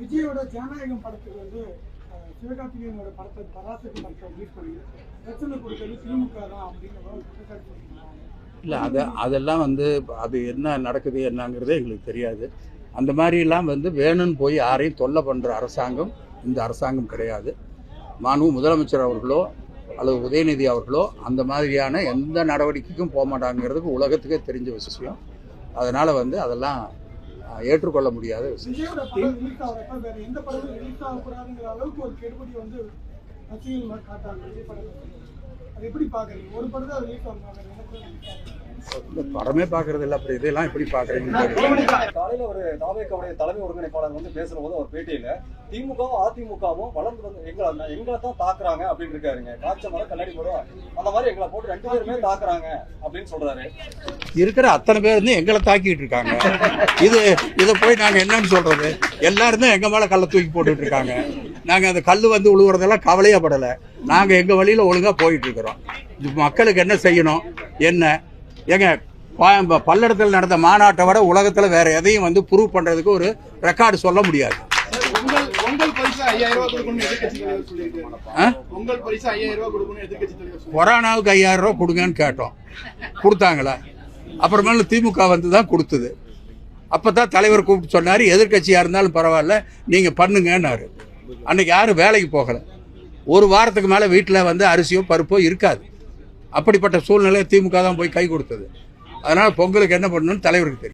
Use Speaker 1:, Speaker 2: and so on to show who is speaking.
Speaker 1: விஜயோட ஜனநாயகம் படத்துக்கு வந்து சிவகார்த்திகேயனோட படத்தை பராசக்தி படத்தை ரிலீஸ் பண்ணி பிரச்சனை கொடுத்தது திமுக தான் அப்படின்னு
Speaker 2: இல்லை அதை அதெல்லாம் வந்து அது என்ன நடக்குது என்னங்கிறதே எங்களுக்கு தெரியாது. அந்த மாதிரிலாம் வந்து வேணும்னு போய் யாரையும் தொல்லை பண்ணுற அரசாங்கம் இந்த அரசாங்கம் கிடையாது. மாண்பு முதலமைச்சர் அவர்களோ அல்லது உதயநிதி அவர்களோ அந்த மாதிரியான எந்த நடவடிக்கைக்கும் போக மாட்டாங்கிறதுக்கு உலகத்துக்கே தெரிஞ்ச விஷயம். அதனால் வந்து அதெல்லாம் ஏற்றுக்கொள்ள முடியாத விஷயம்.
Speaker 1: விஜயோட ஆகிறப்ப எந்த ஆகக்கூடாதுங்கிற அளவுக்கு ஒரு கெடுபடி வந்து விஜய் எப்படி பாக்குறீங்க? ஒரு படம் படம்
Speaker 2: பார்க்கறது இல்லை அப்புறம் இதெல்லாம் எப்படி பார்க்குறீங்கன்னு
Speaker 3: காலையில ஒரு தாவேக்காவுடைய தலைமை ஒருங்கிணைப்பாளர் வந்து பேசுற போது ஒரு பேட்டியில திமுகவும் அதிமுகவும் வளர்ந்து வந்து எங்களை எங்களை தான் தாக்குறாங்க அப்படின்னு இருக்காருங்க. காய்ச்ச மரம் கண்ணாடி போடும் அந்த மாதிரி எங்களை போட்டு ரெண்டு பேருமே தாக்குறாங்க அப்படின்னு சொல்றாரு.
Speaker 2: இருக்கிற அத்தனை பேர் வந்து எங்களை தாக்கிட்டு இருக்காங்க. இது இதை போய் நாங்கள் என்னன்னு சொல்றது? எல்லாரும் தான் எங்கள் மேலே கல்லை தூக்கி போட்டுட்டு இருக்காங்க. நாங்கள் அந்த கல் வந்து உழுவுறதெல்லாம் கவலையே படலை. நாங்கள் எங்கள் வழியில் ஒழுங்காக போயிட்டு இருக்கிறோம். மக்களுக்கு என்ன செய்யணும்? என்ன? ஏங்க பல்லடத்தில் நடந்த மாநாட்டை விட உலகத்தில் வேற எதையும் வந்து ப்ரூவ் பண்ணுறதுக்கு ஒரு ரெக்கார்டு சொல்ல முடியாது. கொரோனாவுக்கு ஐயாயிரம் ரூபா கொடுங்கன்னு கேட்டோம். கொடுத்தாங்களா? அப்புறமேல திமுக வந்து தான் கொடுத்தது. அப்போ தான் தலைவர் கூப்பிட்டு சொன்னார் எதிர்க்கட்சியாக இருந்தாலும் பரவாயில்ல நீங்கள் பண்ணுங்கன்னாரு. அன்னைக்கு யாரும் வேலைக்கு போகலை. ஒரு வாரத்துக்கு மேலே வீட்டில் வந்து அரிசியோ பருப்போ இருக்காது. அப்படிப்பட்ட சூழ்நிலையை திமுக தான் போய் கை கொடுத்தது. அதனால் பொங்கலுக்கு என்ன பண்ணணும்னு தலைவருக்கு தெரியும்.